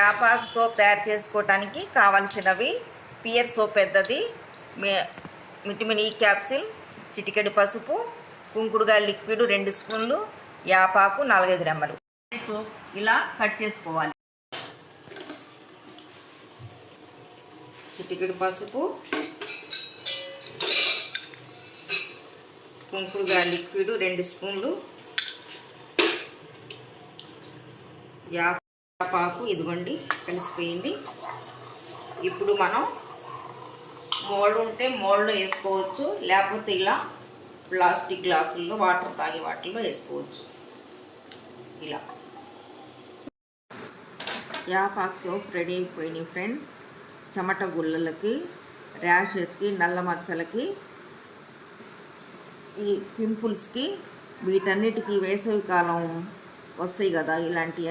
వేపాకు సోప్ తయారు చేసుకోవటానికి కావలసినవి. పియర్ సోప్ పెద్దది. విటమిన్ ఈ క్యాప్సిల్ చిటికెడు పసుపు కుంకుడుగా లిక్విడ్ రెండు స్పూన్లు యాపాకు నాలుగైదు రెమ్మలు. సోప్ ఇలా కట్ చేసుకోవాలి. చిటికెడు పసుపు కుంకుడుగా లిక్విడ్ రెండు స్పూన్లు యాపాకు ఇదిగోండి కలిసిపోయింది. ఇప్పుడు మనం మోల్డ్ ఉంటే మోల్డ్లో వేసుకోవచ్చు లేకపోతే ఇలా ప్లాస్టిక్ గ్లాసుల్లో వాటర్ తాగే వాటిల్లో వేసుకోవచ్చు. ఇలా. యాపాక్ సోప్ రెడీ అయిపోయినాయి ఫ్రెండ్స్. చెమట గుల్లలకి ర్యాషెస్కి నల్ల మచ్చలకి ఈ పింపుల్స్కి వీటన్నిటికీ వేసవి కాలం వస్తాయి కదా ఇలాంటివి